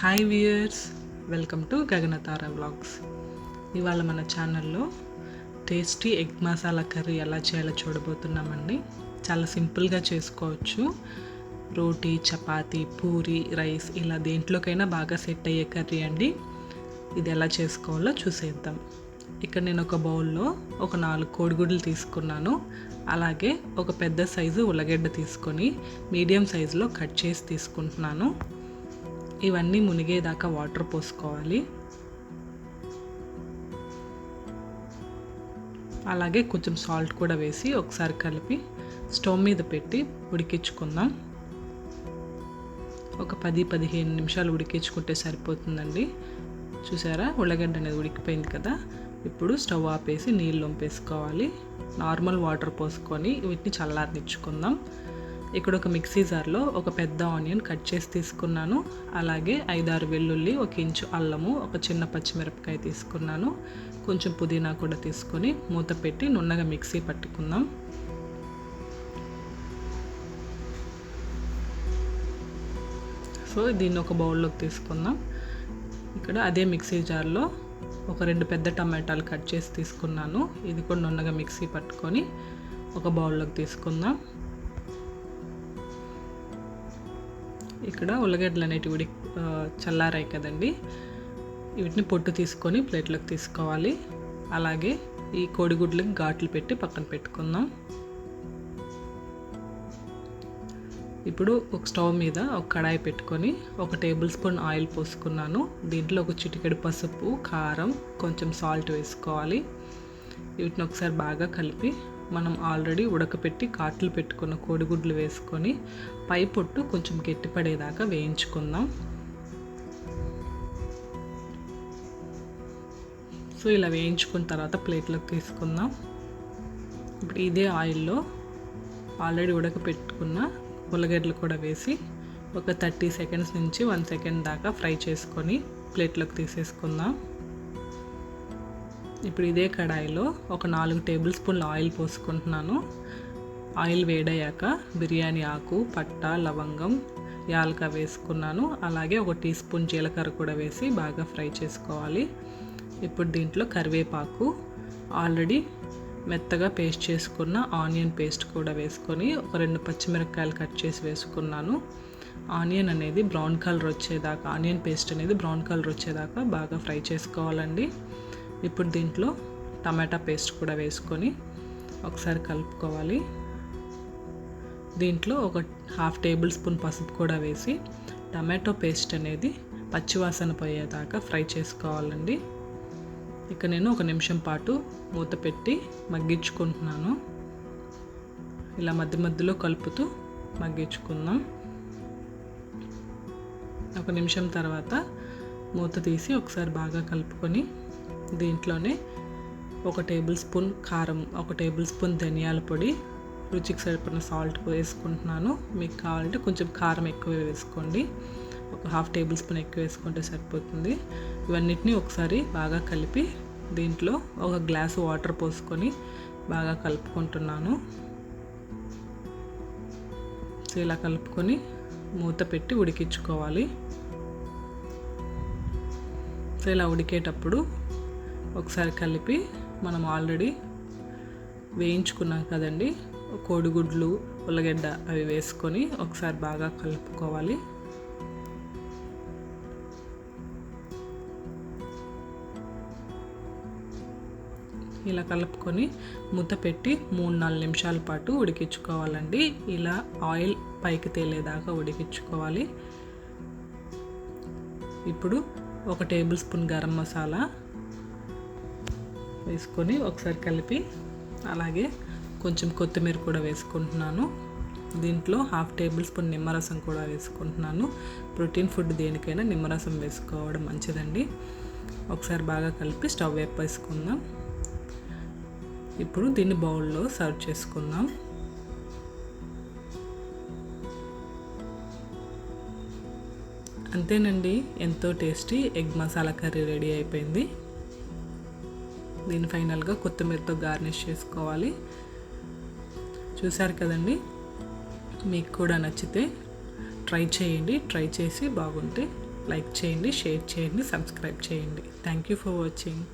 Hi viewers welcome to Gaganatara vlogs. ఇవాళ మన ఛానల్లో టేస్టీ ఎగ్ మసాలా కర్రీ ఎలా చేయాలో చూడబోతున్నామండి. చాలా సింపుల్గా చేసుకోవచ్చు. రోటీ చపాతీ పూరి రైస్ ఇలా దేంట్లోకైనా బాగా సెట్ అయ్యే కర్రీ అండి. ఇది ఎలా చేసుకోవాలో చూసేద్దాం. ఇక్కడ నేను ఒక బౌల్లో ఒక నాలుగు కోడిగుడ్లు తీసుకున్నాను. అలాగే ఒక పెద్ద సైజు ఉల్లగడ్డ తీసుకొని మీడియం సైజులో కట్ చేసి తీసుకుంటున్నాను. ఇవన్నీ మునిగేదాకా వాటర్ పోసుకోవాలి. అలాగే కొంచెం సాల్ట్ కూడా వేసి ఒకసారి కలిపి స్టవ్ మీద పెట్టి ఉడికించుకుందాం. ఒక పది పదిహేను నిమిషాలు ఉడికించుకుంటే సరిపోతుందండి. చూసారా? ఉల్లగడ్డ అనేది ఉడికిపోయింది కదా? ఇప్పుడు స్టవ్ ఆపేసి నీళ్ళు వంపేసుకోవాలి నార్మల్ వాటర్ పోసుకొని వీటిని చల్లారనిచ్చుకుందాం. ఇక్కడ ఒక మిక్సీ జార్లో ఒక పెద్ద ఆనియన్ కట్ చేసి తీసుకున్నాను. అలాగే ఐదారు వెల్లుల్లి ఒక ఇంచు అల్లము ఒక చిన్న పచ్చిమిరపకాయ తీసుకున్నాను. కొంచెం పుదీనా కూడా తీసుకొని మూత పెట్టి నున్నగా మిక్సీ పట్టుకుందాం. సో దీన్ని ఒక బౌల్లోకి తీసుకుందాం. ఇక్కడ అదే మిక్సీ జార్లో ఒక రెండు పెద్ద టమాటాలు కట్ చేసి తీసుకున్నాను. ఇది కూడా నున్నగా మిక్సీ పట్టుకొని ఒక బౌల్లోకి తీసుకుందాం. ఇక్కడ ఉల్లగడ్డలు అనేటివి ఉడి చల్లారాయి కదండి. వీటిని పొట్టు తీసుకొని ప్లేట్లోకి తీసుకోవాలి. అలాగే ఈ కోడిగుడ్లకి ఘాట్లు పెట్టి పక్కన పెట్టుకుందాం. ఇప్పుడు ఒక స్టవ్ మీద ఒక కడాయి పెట్టుకొని ఒక టేబుల్ స్పూన్ ఆయిల్ పోసుకున్నాను. దీంట్లో ఒక చిటికెడు పసుపు కారం కొంచెం సాల్ట్ వేసుకోవాలి. వీటిని ఒకసారి బాగా కలిపి మనం ఆల్రెడీ ఉడకపెట్టి కాట్లు పెట్టుకున్న కోడిగుడ్లు వేసుకొని పై పొట్టు కొంచెం గట్టిపడేదాకా వేయించుకుందాం. సో ఇలా వేయించుకున్న తర్వాత ప్లేట్లోకి తీసుకుందాం. ఇప్పుడు ఇదే ఆయిల్లో ఆల్రెడీ ఉడకపెట్టుకున్న ఉల్లగడ్డలు కూడా వేసి ఒక థర్టీ సెకండ్స్ నుంచి వన్ సెకండ్ దాకా ఫ్రై చేసుకొని ప్లేట్లోకి తీసేసుకుందాం. ఇప్పుడు ఇదే కడాయిలో ఒక నాలుగు టేబుల్ స్పూన్ల ఆయిల్ పోసుకుంటున్నాను. ఆయిల్ వేడయ్యాక బిర్యానీ ఆకు పట్ట లవంగం యాలక వేసుకున్నాను. అలాగే ఒక టీ స్పూన్ జీలకర్ర కూడా వేసి బాగా ఫ్రై చేసుకోవాలి. ఇప్పుడు దీంట్లో కరివేపాకు ఆల్రెడీ మెత్తగా పేస్ట్ చేసుకున్న ఆనియన్ పేస్ట్ కూడా వేసుకొని ఒక రెండు పచ్చిమిరపకాయలు కట్ చేసి వేసుకున్నాను. ఆనియన్ అనేది బ్రౌన్ కలర్ వచ్చేదాకా ఆనియన్ పేస్ట్ అనేది బ్రౌన్ కలర్ వచ్చేదాకా బాగా ఫ్రై చేసుకోవాలండి. ఇప్పుడు దీంట్లో టమాటా పేస్ట్ కూడా వేసుకొని ఒకసారి కలుపుకోవాలి. దీంట్లో ఒక హాఫ్ టేబుల్ స్పూన్ పసుపు కూడా వేసి టమాటో పేస్ట్ అనేది పచ్చివాసన పోయేదాకా ఫ్రై చేసుకోవాలండి. ఇక నేను ఒక నిమిషం పాటు మూత పెట్టి మగ్గించుకుంటున్నాను. ఇలా మధ్య మధ్యలో కలుపుతూ మగ్గించుకుందాం. ఒక నిమిషం తర్వాత మూత తీసి ఒకసారి బాగా కలుపుకొని దీంట్లోనే ఒక టేబుల్ స్పూన్ కారం ఒక టేబుల్ స్పూన్ ధనియాల పొడి రుచికి సరిపడిన సాల్ట్ వేసుకుంటున్నాను. మీకు కావాలంటే కొంచెం కారం ఎక్కువ వేసుకోండి. ఒక హాఫ్ టేబుల్ స్పూన్ ఎక్కువ వేసుకుంటే సరిపోతుంది. ఇవన్నిటిని ఒకసారి బాగా కలిపి దీంట్లో ఒక గ్లాస్ వాటర్ పోసుకొని బాగా కలుపుకుంటున్నాను. సో ఇలా కలుపుకొని మూత పెట్టి ఉడికించుకోవాలి. సో ఇలా ఉడికేటప్పుడు ఒకసారి కలిపి మనం ఆల్రెడీ వేయించుకున్నాం కదండి. కోడిగుడ్లు ఉల్లగడ్డ అవి వేసుకొని ఒకసారి బాగా కలుపుకోవాలి. ఇలా కలుపుకొని మూత పెట్టి మూడు నాలుగు నిమిషాల పాటు ఉడికించుకోవాలండి. ఇలా ఆయిల్ పైకి తేలేదాకా ఉడికించుకోవాలి. ఇప్పుడు ఒక టేబుల్ స్పూన్ గరం మసాలా వేసుకొని ఒకసారి కలిపి అలాగే కొంచెం కొత్తిమీర కూడా వేసుకుంటున్నాను. దీంట్లో హాఫ్ టేబుల్ స్పూన్ నిమ్మరసం కూడా వేసుకుంటున్నాను. ప్రోటీన్ ఫుడ్ దేనికైనా నిమ్మరసం వేసుకోవడం మంచిదండి. ఒకసారి బాగా కలిపి స్టవ్ వేపేసుకుందాం. ఇప్పుడు దీన్ని బౌల్లో సర్వ్ చేసుకుందాం. అంతేనండి ఎంతో tasty egg masala curry ready అయిపోయింది. దీన్ని ఫైనల్గా కొత్తిమీరతో గార్నిష్ చేసుకోవాలి. చూశారు కదండి? మీకు కూడా నచ్చితే ట్రై చేయండి ట్రై చేసి బాగుంటే లైక్ చేయండి షేర్ చేయండి సబ్స్క్రైబ్ చేయండి. Thank you for watching.